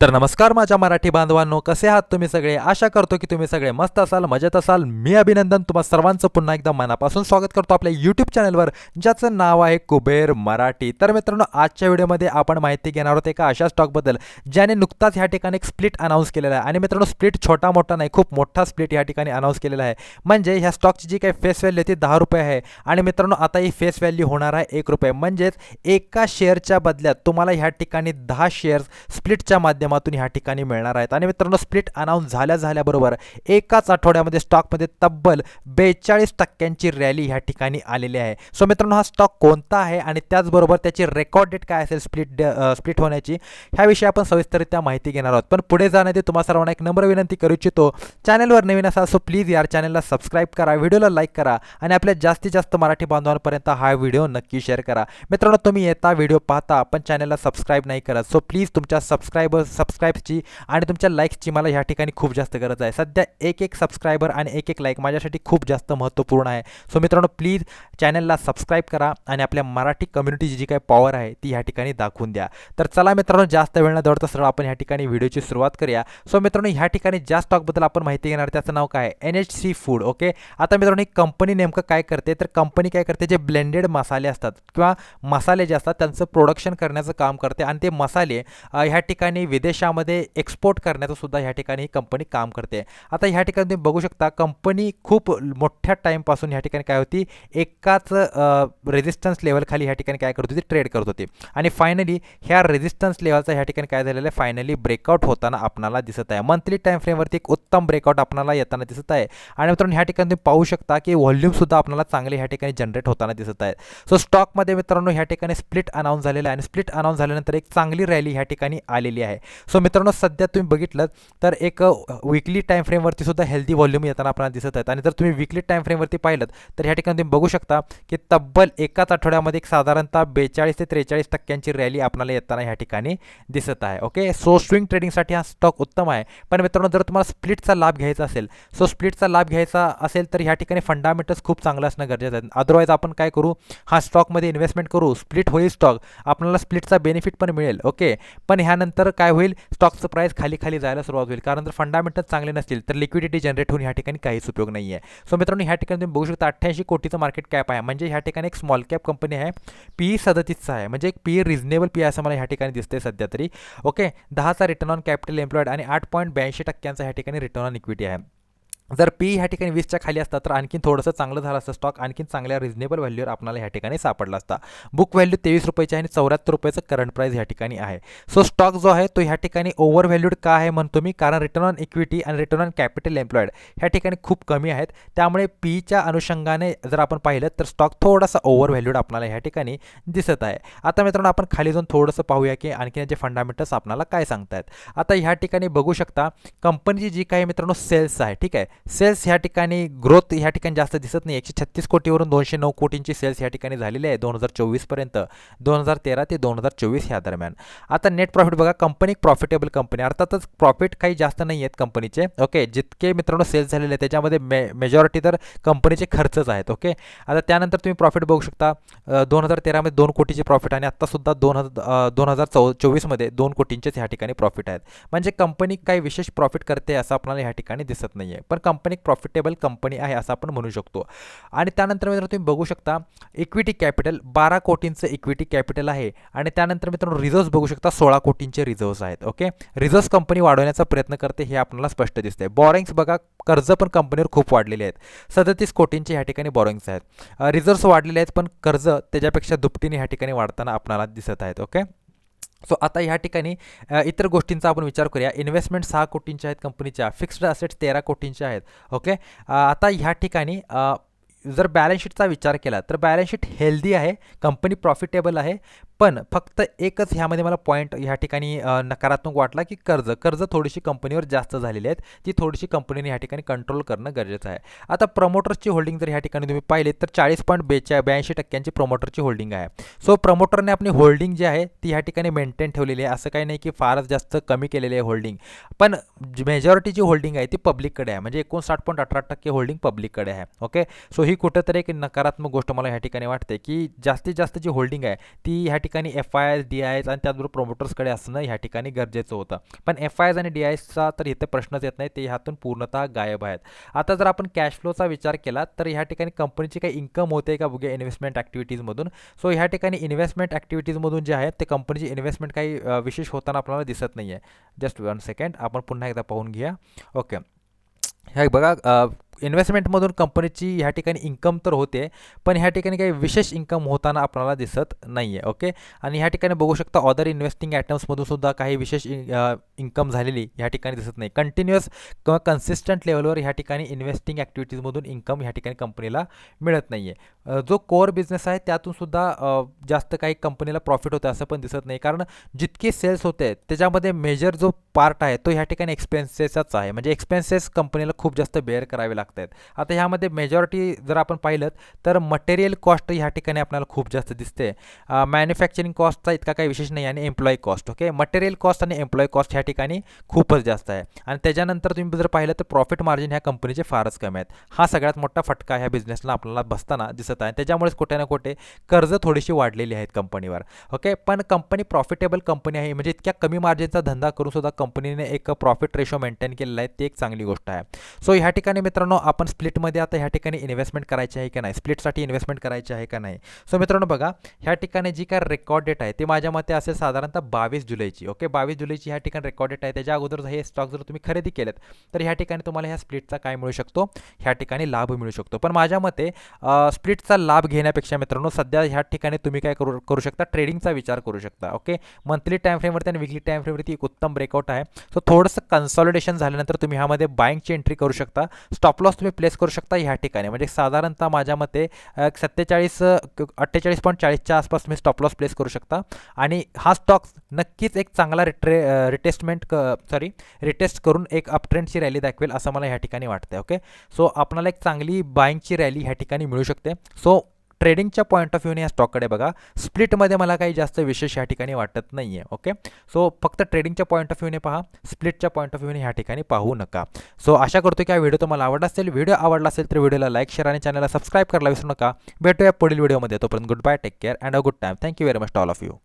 तर नमस्कार माझ्या मराठी बांधवांनो कसे आहात तुम्ही सगळे? आशा करतो की तुम्ही सगळे मस्त असाल मजेत असाल. मी अभिनंदन तुम्हा सर्वांचं पुन्हा एकदा मनापासून स्वागत करतो आपल्या यूट्यूब चॅनलवर ज्याचं नाव आहे कुबेर मराठी. तर मित्रांनो आजच्या व्हिडिओमध्ये आपण माहिती घेणार आहोत एका अशा स्टॉकबद्दल ज्याने नुकताच ह्या ठिकाणी एक स्प्लिट अनाऊन्स केलेला आहे. आणि मित्रांनो स्प्लिट छोटा मोठा नाही खूप मोठा स्प्लिट या ठिकाणी अनाऊन्स केलेला आहे. म्हणजे ह्या स्टॉकची जी काही फेस व्हॅल्यू आहे ती दहा रुपये आहे. आणि मित्रांनो आता ही फेस व्हॅल्यू होणार आहे एक रुपये. म्हणजेच एका शेअरच्या बदल्यात तुम्हाला ह्या ठिकाणी दहा शेअर्स स्प्लिटच्या माध्यमातून ह्या ठिकाणी मिळणार आहेत. आणि मित्रांनो स्प्लिट अनाऊन्स झाल्या झाल्याबरोबर एकाच आठवड्यामध्ये स्टॉकमध्ये तब्बल बेचाळीस टक्क्यांची रॅली ह्या ठिकाणी आलेली आहे. सो मित्रांनो हा स्टॉक कोणता आहे आणि त्याचबरोबर त्याची रेकॉर्ड डेट काय असेल स्प्लिट स्प्लिट होण्याची ह्याविषयी आपण सविस्तररित्या माहिती घेणार आहोत. पण पुढे जाण्याआधी तुम्हाला सर्वांना एक नम्र विनंती करू इच्छितो चॅनलवर नवीन असाल सो प्लीज यार चॅनलला सबस्क्राईब करा व्हिडिओला लाईक करा आणि आपल्या जास्तीत जास्त मराठी बांधवांपर्यंत हा व्हिडिओ नक्की शेअर करा. मित्रांनो तुम्ही येता व्हिडिओ पाहता पण चॅनलला सबस्क्राईब नाही करत. सो प्लीज तुमच्या सबस्क्रायबर्स सबस्क्राईबची आणि तुमच्या लाईक्सची मला ह्या ठिकाणी खूप जास्त गरज आहे. सध्या एक एक सबस्क्रायबर आणि एक एक लाईक माझ्यासाठी खूप जास्त महत्त्वपूर्ण आहे. सो मित्रांनो प्लीज चॅनलला सबस्क्राईब करा आणि आपल्या मराठी कम्युनिटीची जी काही पॉवर आहे ती ह्या ठिकाणी दाखवून द्या. तर चला मित्रांनो जास्त वेळ न दौडता सरळ आपण ह्या ठिकाणी व्हिडिओची सुरुवात करूया. सो मित्रांनो ह्या ठिकाणी ज्या स्टॉकबद्दल आपण माहिती घेणार त्याचं नाव काय N H C food okay आता मित्रांनो ही कंपनी नेमकं काय करते? तर कंपनी काय करते? जे ब्लेंडेड मसाले असतात किंवा मसाले जे असतात त्यांचं प्रोडक्शन करण्याचं काम करते. आणि ते मसाले ह्या ठिकाणी विदेशामध्ये एक्सपोर्ट करण्याचं सुद्धा ह्या ठिकाणी ही कंपनी काम करते. आता ह्या ठिकाणी तुम्ही बघू शकता कंपनी खूप मोठ्या टाईमपासून ह्या ठिकाणी काय होती एकाच रेझिस्टन्स लेवलखाली ह्या ठिकाणी काय करत होती ट्रेड करत होती. आणि फायनली ह्या रेझिस्टन्स लेवलचा ह्या ठिकाणी काय झालेलं आहे फायनली ब्रेकआउट होताना आपणाला दिसत आहे. मंथली टाईम फ्रेमवरती एक उत्तम ब्रेकआउट आपल्याला येताना दिसत आहे. आणि मित्रांनो ह्या ठिकाणी तुम्ही पाहू शकता की व्हॉल्यूमसुद्धा आपल्याला चांगले ह्या ठिकाणी जनरेट होताना दिसत आहेत सो स्टॉकमध्ये मित्रांनो ह्या ठिकाणी स्प्लिट अनाऊन्स झालेला आहे. आणि स्प्लिट अनाऊन्स झाल्यानंतर एक चांगली रॅली ह्या ठिकाणी आलेली आहे. सो मित्रांनो सध्या तुम्ही बघितलं तर एक विकली टाईम फ्रेमवरती सुद्धा हेल्दी व्हॉल्यूम येताना आपल्याला दिसत आहेत. आणि जर तुम्ही विकली टाईम फ्रेमवरती पाहिलं तर ह्या ठिकाणी तुम्ही बघू शकता की तब्बल एकाच आठवड्यामध्ये एक साधारणतः बेचाळीस ते त्रेचाळीस टक्क्यांची रॅली आपल्याला येताना ह्या ठिकाणी दिसत आहे. ओके सो स्विंग ट्रेडिंगसाठी हा स्टॉक उत्तम आहे. पण मित्रांनो जर तुम्हाला स्प्लिटचा लाभ घ्यायचा असेल सो स्प्लिटचा लाभ घ्यायचा असेल तर ह्या ठिकाणी फंडामेंटल्स खूप चांगलं असणं गरजेचं आहे. अदरवाईज आपण काय करू? हा स्टॉकमध्ये इन्व्हेस्टमेंट करू. स्प्लिट होईल स्टॉक आपल्याला स्प्लिटचा बेनिफिट पण मिळेल. ओके पण ह्यानंतर काय होईल? स्टॉकचं प्राईस खाली खाली जायला सुरुवात होईल. कारण जर फंडामेंटल चांगले नसतील तर लिक्विडिटी जनरेट होऊन ह्या ठिकाणी काहीच उपयोग नाही आहे सो मित्रांनो ह्या ठिकाणी तुम्ही बघू शकता अठ्ठ्याऐंशी कोटीचं मार्केट कॅप आहे. म्हणजे ह्या ठिकाणी एक स्मॉल कॅप कंपनी आहे. पी सदतीसचा आहे. म्हणजे एक पी रिजनेबल पी असं मला ह्या ठिकाणी दिसते सध्या तरी. ओके दहाचा रिटर्न ऑन कॅपिटल एम्प्लॉईड आणि आठ पॉईंट ब्याऐंशी टक्क्यांचा ह्या ठिकाणी रिटर्न ऑन इक्विटी आहे. जर पी ह्या ठिकाणी वीसच्या खाली असता तर आणखीन थोडंसं चांगलं झालं असतं स्टॉक आणखीन चांगल्या रिजनेबल व्हॅल्यूवर आपल्याला ह्या ठिकाणी सापडला असता. बुक व्हॅल्यू तेवीस रुपयाची आणि चौऱ्याहत्तर रुपयाचं करंट प्राईस ह्या ठिकाणी आहे. सो स्टॉक जो आहे तो ह्या ठिकाणी ओव्हर व्हॅल्यूड का आहे म्हणतो मी? कारण रिटर्न ऑन इक्विटी आणि रिटर्न ऑन कॅपिटल एम्प्लॉईड ह्या ठिकाणी खूप कमी आहेत. त्यामुळे पीच्या अनुषंगाने जर आपण पाहिलं तर स्टॉक थोडासा ओव्हर व्हॅल्यूड आपल्याला ह्या ठिकाणी दिसत आहे. आता मित्रांनो आपण खाली जाऊन थोडंसं पाहूया की आणखी याचे फंडामेंटल्स आपल्याला काय सांगतायत. आता ह्या ठिकाणी बघू शकता कंपनीची जी काही मित्रांनो सेल्स आहे ठीक आहे? सेल्स ह्या ठिकाणी ग्रोथ ह्या ठिकाणी जास्त दिसत नाही. एकशे छत्तीस कोटीवरून दोनशे नऊ कोटींची सेल्स ह्या ठिकाणी झालेली आहे. दोन हजार चोवीसपर्यंत दोन हजार तेरा ते दोन हजार चोवीस ह्या दरम्यान. आता नेट प्रॉफिट बघा कंपनी एक प्रॉफिटेबल कंपनी अर्थातच प्रॉफिट काही जास्त नाही आहेत कंपनीचे ओके जितके मित्रांनो सेल्स झालेले आहेत त्याच्यामध्ये मे मेजॉरिटी तर कंपनीचे खर्चच आहेत. ओके आता त्यानंतर तुम्ही प्रॉफिट बघू शकता. दोन हजार तेरामध्ये दोन कोटीचे प्रॉफिट आणि आत्तासुद्धा दोन हजार दोन हजार चौ चोवीसमध्ये दोन कोटींचेच ह्या ठिकाणी प्रॉफिट आहेत. म्हणजे कंपनी काही विशेष प्रॉफिट करते असं आपल्याला ह्या ठिकाणी दिसत नाही आहे पण कंपनी एक प्रॉफिटेबल कंपनी आहे असं आपण म्हणू शकतो. आणि त्यानंतर मित्रांनो तुम्ही बघू शकता इक्विटी कॅपिटल बारा कोटींचं इक्विटी कॅपिटल आहे. आणि त्यानंतर मित्रांनो रिझर्व्स बघू शकता सोळा कोटींचे रिझर्व्स आहेत ओके? रिझर्व्स कंपनी वाढवण्याचा प्रयत्न करते हे आपल्याला स्पष्ट दिसते बॉरिंग्स बघा कर्ज पण कंपनीवर खूप वाढलेले आहेत. सदतीस कोटींचे ह्या ठिकाणी बॉरिंग्स आहेत. रिझर्व्स वाढलेले आहेत पण कर्ज त्याच्यापेक्षा दुपटीने ह्या ठिकाणी वाढताना आपल्याला दिसत आहेत ओके? सो आता ह्या ठिकाणी इतर गोष्टींचा आपण विचार करूया. इन्व्हेस्टमेंट सहा कोटींच्या आहेत कंपनीच्या फिक्स्ड असेट्स तेरा कोटींच्या आहेत. ओके आता ह्या ठिकाणी जर बॅलन्स शीटचा विचार केला तर बॅलन्स शीट हेल्दी आहे कंपनी प्रॉफिटेबल आहे पण फक्त एकच ह्यामध्ये मला पॉईंट ह्या ठिकाणी नकारात्मक वाटला की कर्ज कर्ज थोडीशी कंपनीवर जास्त झालेली आहेत ती थोडीशी कंपनीने ह्या ठिकाणी कंट्रोल करणं गरजेचं आहे. आता प्रमोटर्सची होल्डिंग जर ह्या ठिकाणी तुम्ही पाहिले तर चाळीस पॉईंट बेचा ब्याऐंशी टक्क्यांची प्रमोटरची होल्डिंग आहे. सो प्रमोटरने आपली होल्डिंग जी आहे ती ह्या ठिकाणी मेंटेन ठेवलेली आहे. असं काही नाही की फारच जास्त कमी केलेली आहे होल्डिंग पण मेजॉरिटी जी होल्डिंग आहे ती पब्लिककडे आहे. म्हणजे एकोणसाठ पॉईंट अठरा टक्के होल्डिंग पब्लिककडे आहे. ओके सो ही कुठंतरी एक नकारात्मक गोष्ट मला ह्या ठिकाणी वाटते की जास्तीत जास्त जी होल्डिंग आहे ती ह्या ठिकाणी F I S D I S आणि त्याचबरोबर प्रोमोटर्सकडे असणं ह्या ठिकाणी गरजेचं होतं. पण एफ आय एस आणि डी आय एसचा तर इथे प्रश्नच येत नाही ते ह्यातून पूर्णतः गायब आहेत. आता जर आपण कॅश फ्लोचा विचार केला तर ह्या ठिकाणी कंपनीची काही इन्कम होते का बघूया इन्व्हेस्टमेंट ॲक्टिव्हिटीजमधून सो ह्या ठिकाणी इन्व्हेस्टमेंट ॲक्टिव्हिटीजमधून जे आहेत ते कंपनीची इन्व्हेस्टमेंट काही विशेष होताना आपल्याला दिसत नाही आहे जस्ट वन सेकंड आपण पुन्हा एकदा पाहून घ्या. ओके ह्या बघा इन्व्हेस्टमेंटमधून कंपनीची ह्या ठिकाणी इन्कम तर होते पण ह्या ठिकाणी काही विशेष इन्कम होताना आपल्याला दिसत नाही आहे ओके आणि ह्या ठिकाणी बघू शकता ऑदर इन्व्हेस्टिंग आयटम्समधून सुद्धा काही विशेष इन्कम झालेली ह्या ठिकाणी दिसत नाही. कंटिन्युअस किंवा कन्सिस्टंट लेवलवर ह्या ठिकाणी इन्व्हेस्टिंग ॲक्टिव्हिटीजमधून इन्कम ह्या ठिकाणी कंपनीला मिळत नाही आहे जो कोअर बिझनेस आहे त्यातून सुद्धा जास्त काही कंपनीला प्रॉफिट होतं असं पण दिसत नाही. कारण जितके सेल्स होते त्याच्यामध्ये मेजर जो पार्ट आहे तो ह्या ठिकाणी एक्सपेन्सेसचाच आहे. म्हणजे एक्सपेन्सेस कंपनीला खूप जास्त बेअर करावे लागतात. लागत आहेत आता ह्यामध्ये मेजॉरिटी जर आपण पाहिलं तर मटेरियल कॉस्ट ह्या ठिकाणी आपल्याला खूप जास्त दिसते मॅन्युफॅक्चरिंग कॉस्टचा इतका काही विशेष नाही आणि employee cost okay material cost आणि एम्प्लॉई कॉस्ट ह्या ठिकाणी खूपच जास्त आहे. आणि त्याच्यानंतर तुम्ही जर पाहिलं तर प्रॉफिट मार्जिन ह्या कंपनीचे फारच कमी आहेत. हा सगळ्यात मोठा फटका ह्या बिझनेसला आपल्याला बसताना दिसत आहे. त्याच्यामुळेच कुठे ना कुठे कर्ज थोडीशी वाढलेली आहेत कंपनीवर ओके पण कंपनी प्रॉफिटेबल कंपनी आहे म्हणजे इतक्या कमी मार्जिनचा धंदा करून सुद्धा कंपनीने एक प्रॉफिट रेशो मेंटेन केलेला आहे ती एक चांगली गोष्ट आहे. सो ह्या ठिकाणी मित्रांनो आपण स्प्लिटमध्ये आता ह्या ठिकाणी इन्व्हेस्टमेंट करायची आहे का नाही? स्प्लिटसाठी इन्व्हेस्टमेंट करायची आहे का नाही? सो मित्रांनो बघा ह्या ठिकाणी जी काय रेकॉर्ड डेट आहे ती माझ्या मते असेल साधारणतः बावीस जुलैची ओके बावीस जुलैची ह्या ठिकाणी रेकॉर्ड डेट आहे. त्याच्या अगोदर हे स्टॉक जर तुम्ही खरेदी केलेत तर ह्या ठिकाणी तुम्हाला ह्या स्प्लिटचा काय मिळू शकतो? ह्या ठिकाणी लाभ मिळू शकतो. पण माझ्या मते स्प्लिटचा लाभ घेण्यापेक्षा मित्रांनो सध्या ह्या ठिकाणी तुम्ही काय करू करू शकता? ट्रेडिंगचा विचार करू शकता ओके मंथली टाईम फ्रेमवरती आणि विकली टाईम फ्रेमवरती एक उत्तम ब्रेकआउट आहे. सो थोडंसं कन्सॉलिडेशन झाल्यानंतर तुम्ही ह्यामध्ये बाईंगची एंट्री करू शकता. स्टॉप लॉस तुम्ही प्लेस करू शकता ह्या ठिकाणी. म्हणजे साधारणतः माझ्या मते सत्तेचाळीस अठ्ठेचाळीस पॉईंट चाळीसच्या आसपास तुम्ही स्टॉप लॉस प्लेस करू शकता. आणि हा स्टॉक नक्कीच एक चांगला रिट्रे रिटेस्टमेंट क सॉरी रिटेस्ट करून एक अपट्रेंडची रॅली दाखवेल असं मला ह्या ठिकाणी वाटतं ओके सो आपणाला एक चांगली बाईंगची रॅली ह्या ठिकाणी मिळू शकते. सो ट्रेडिंगच्या पॉईंट ऑफ व्ह्यूने या स्टॉककडे बघा. स्प्लिटमध्ये मला काही जास्त विशेष ह्या ठिकाणी वाटत नाही आहे ओके सो फक्त ट्रेडिंगच्या पॉईंट ऑफ व्ह्यूने पहा. स्प्लिटच्या पॉईंट ऑफ व्ह्यूने ह्या ठिकाणी पाहू नका. सो आशा करतो की हा व्हिडिओ तुम्हाला आवडला असेल. व्हिडिओ आवडला असेल तर व्हिडिओला लाईक शेअर आणि चॅनलला सबस्क्राईब करायला विसरू नका. भेटूया पुढील व्हिडिओमध्ये तोपर्यंत good bye take care and a good time thank you very much all of you